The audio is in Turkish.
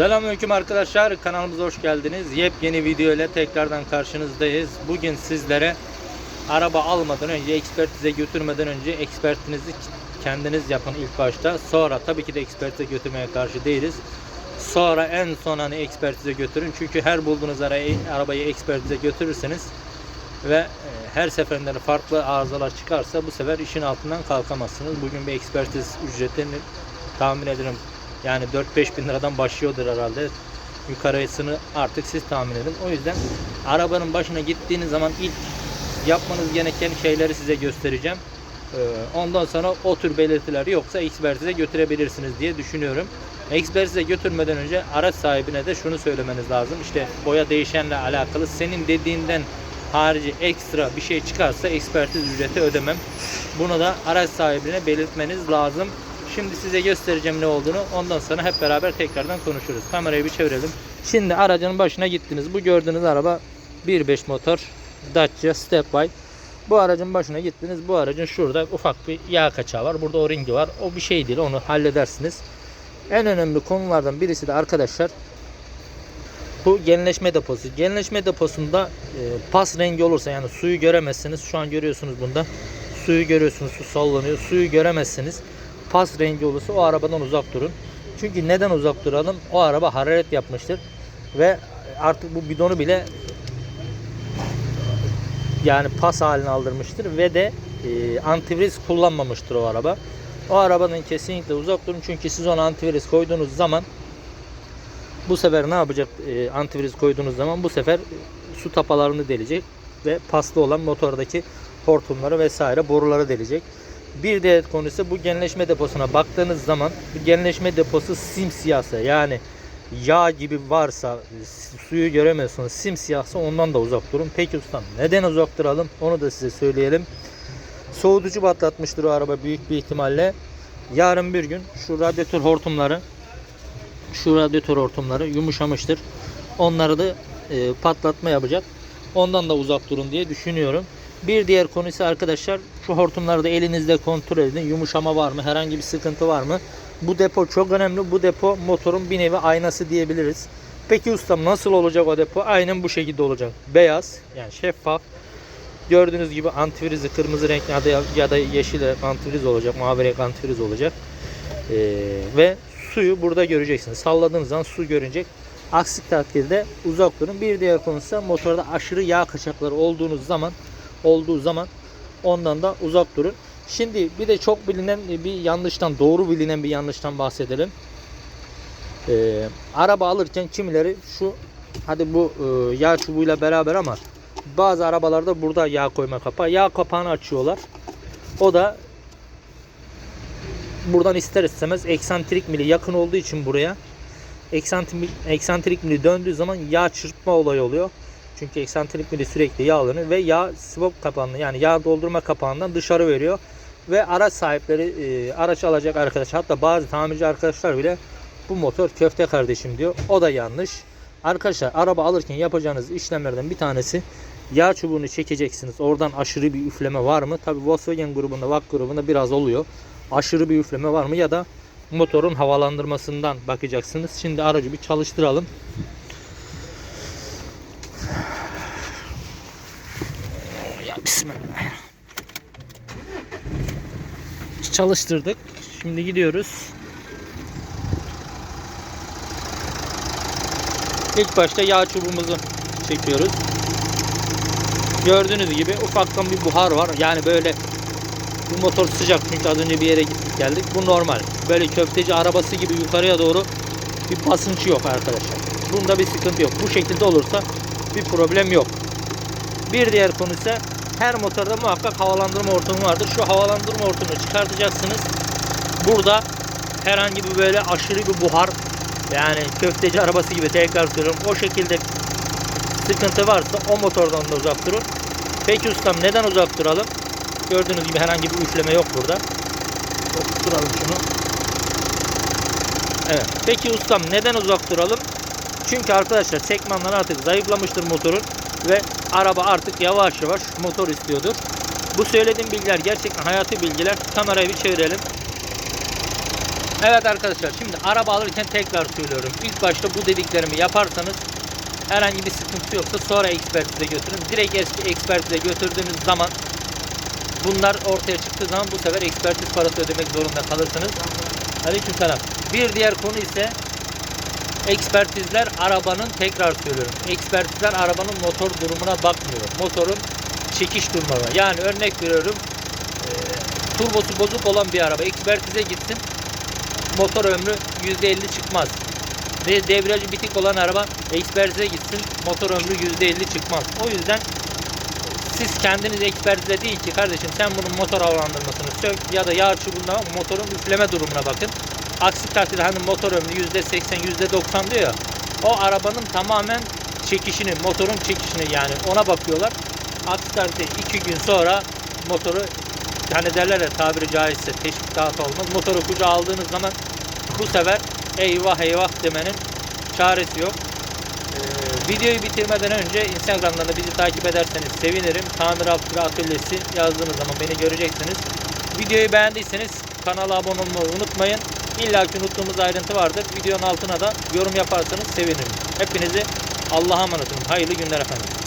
Selamünaleyküm arkadaşlar. Kanalımıza hoş geldiniz. Yepyeni video ile tekrardan karşınızdayız. Bugün sizlere araba almadan önce, ekspertize götürmeden önce ekspertinizi kendiniz yapın ilk başta. Sonra tabii ki de ekspertize götürmeye karşı değiliz. Sonra en son hani ekspertize götürün. Çünkü her bulduğunuz arayı, arabayı ekspertize götürürseniz ve e, her seferinde de farklı arızalar çıkarsa bu sefer işin altından kalkamazsınız. Bugün bir ekspertiz ücretini tahmin ederim yani 4-5 bin liradan başlıyordur herhalde. Yukarısını artık siz tahmin edin. O yüzden arabanın başına gittiğiniz zaman ilk yapmanız gereken şeyleri size göstereceğim. Ee, Ondan sonra o tür belirtiler yoksa ekspertize götürebilirsiniz diye düşünüyorum. Ekspertize götürmeden önce araç sahibine de şunu söylemeniz lazım. İşte boya değişenle alakalı senin dediğinden harici ekstra bir şey çıkarsa ekspertiz ücreti ödemem. Bunu da araç sahibine belirtmeniz lazım. Şimdi size göstereceğim ne olduğunu. Ondan sonra hep beraber tekrardan konuşuruz. Kamerayı bir çevirelim. Şimdi aracın başına gittiniz. Bu gördüğünüz araba 1.5 motor Dacia Stepway. Bu aracın başına gittiniz. Bu aracın şurada ufak bir yağ kaçağı var. Burada o ringi var. O bir şey değil. Onu halledersiniz. En önemli konulardan birisi de arkadaşlar bu genleşme deposu. Genleşme deposunda e, pas rengi olursa yani suyu göremezsiniz. Şu an görüyorsunuz bunda. Suyu görüyorsunuz. Su sallanıyor. Suyu göremezsiniz. Pas rengi olursa o arabadan uzak durun. Çünkü neden uzak duralım? O araba hararet yapmıştır. Ve artık bu bidonu bile yani pas haline aldırmıştır ve de e, antiviriz kullanmamıştır o araba. O arabanın kesinlikle uzak durun çünkü siz ona antiviriz koyduğunuz zaman bu sefer ne yapacak e, antiviriz koyduğunuz zaman bu sefer su tapalarını delecek ve paslı olan motordaki hortumları vesaire boruları delecek. Bir diğer konu ise bu genleşme deposuna baktığınız zaman bu genleşme deposu simsiyahsa yani yağ gibi varsa suyu göremiyorsunuz simsiyahsa ondan da uzak durun. Peki ustam neden uzak duralım onu da size söyleyelim. Soğutucu patlatmıştır o araba büyük bir ihtimalle. Yarın bir gün şu radyatör hortumları şu radyatör hortumları yumuşamıştır. Onları da e, patlatma yapacak. Ondan da uzak durun diye düşünüyorum. Bir diğer konu ise arkadaşlar şu hortumları da elinizde kontrol edin. Yumuşama var mı? Herhangi bir sıkıntı var mı? Bu depo çok önemli. Bu depo motorun bir nevi aynası diyebiliriz. Peki ustam nasıl olacak o depo? Aynen bu şekilde olacak. Beyaz yani şeffaf. Gördüğünüz gibi antivrizi kırmızı renk ya da, ya da yeşil renk antivriz olacak. Mavi renk antivriz olacak. Ee, ve suyu burada göreceksiniz. Salladığınız zaman su görünecek. Aksi takdirde uzak durun. Bir diğer konusu motorda aşırı yağ kaçakları olduğunuz zaman olduğu zaman ondan da uzak durun. Şimdi bir de çok bilinen bir yanlıştan, doğru bilinen bir yanlıştan bahsedelim. Ee, araba alırken kimileri şu hadi bu e, yağ çubuğuyla beraber ama bazı arabalarda burada yağ koyma kapağı. Yağ kapağını açıyorlar. O da buradan ister istemez eksantrik mili yakın olduğu için buraya eksantrik, eksantrik mili döndüğü zaman yağ çırpma olayı oluyor. Çünkü eksantrik mili sürekli yağlanıyor ve yağ swap kapağını yani yağ doldurma kapağından dışarı veriyor. Ve araç sahipleri e, araç alacak arkadaş hatta bazı tamirci arkadaşlar bile bu motor köfte kardeşim diyor. O da yanlış. Arkadaşlar araba alırken yapacağınız işlemlerden bir tanesi yağ çubuğunu çekeceksiniz. Oradan aşırı bir üfleme var mı? Tabi Volkswagen grubunda, VAK grubunda biraz oluyor. Aşırı bir üfleme var mı? Ya da motorun havalandırmasından bakacaksınız. Şimdi aracı bir çalıştıralım. Ya bismillah. Çalıştırdık. Şimdi gidiyoruz. İlk başta yağ çubuğumuzu çekiyoruz. Gördüğünüz gibi ufaktan bir buhar var. Yani böyle bu motor sıcak çünkü az önce bir yere gittik geldik. Bu normal. Böyle köfteci arabası gibi yukarıya doğru bir basınç yok arkadaşlar. Bunda bir sıkıntı yok. Bu şekilde olursa bir problem yok. Bir diğer konu ise her motorda muhakkak havalandırma hortumu vardır. Şu havalandırma hortumunu çıkartacaksınız. Burada herhangi bir böyle aşırı bir buhar yani köfteci arabası gibi tekrar söylüyorum. O şekilde sıkıntı varsa o motordan da uzak durun. Peki ustam neden uzak duralım? Gördüğünüz gibi herhangi bir üfleme yok burada. Duralım şunu. Evet. Peki ustam neden uzak duralım? Çünkü arkadaşlar sekmanlar artık zayıflamıştır motorun ve araba artık yavaş yavaş motor istiyordur. Bu söylediğim bilgiler gerçekten hayati bilgiler. Kamerayı bir çevirelim. Evet arkadaşlar şimdi araba alırken tekrar söylüyorum. İlk başta bu dediklerimi yaparsanız herhangi bir sıkıntı yoksa sonra ekspertize götürün. Direkt eski ekspertize götürdüğünüz zaman bunlar ortaya çıktığı zaman bu sefer ekspertiz parası ödemek zorunda kalırsınız. Aleykümselam. Bir diğer konu ise ekspertizler arabanın tekrar söylüyorum. Ekspertizler arabanın motor durumuna bakmıyor. Motorun çekiş durumuna. Yani örnek veriyorum. eee, turbosu bozuk olan bir araba ekspertize gitsin. Motor ömrü %50 çıkmaz. Ve debriyajı bitik olan araba ekspertize gitsin. Motor ömrü %50 çıkmaz. O yüzden siz kendiniz ekspertize değil ki kardeşim sen bunun motor havalandırmasını sök ya da yağ çubuğuna motorun üfleme durumuna bakın. Aksi takdirde hani motor ömrü %80 %90 diyor ya. O arabanın tamamen çekişini, motorun çekişini yani ona bakıyorlar. Aksi takdirde 2 gün sonra motoru hani derler ya tabiri caizse teşvik dağıtı olmaz. Motoru kucağa aldığınız zaman bu sefer eyvah eyvah demenin çaresi yok. Ee, videoyu bitirmeden önce Instagram'dan da bizi takip ederseniz sevinirim. Tamir Abdülü Atölyesi yazdığınız zaman beni göreceksiniz. Videoyu beğendiyseniz kanala abone olmayı unutmayın. İlla ki unuttuğumuz ayrıntı vardır. Videonun altına da yorum yaparsanız sevinirim. Hepinizi Allah'a emanet olun. Hayırlı günler efendim.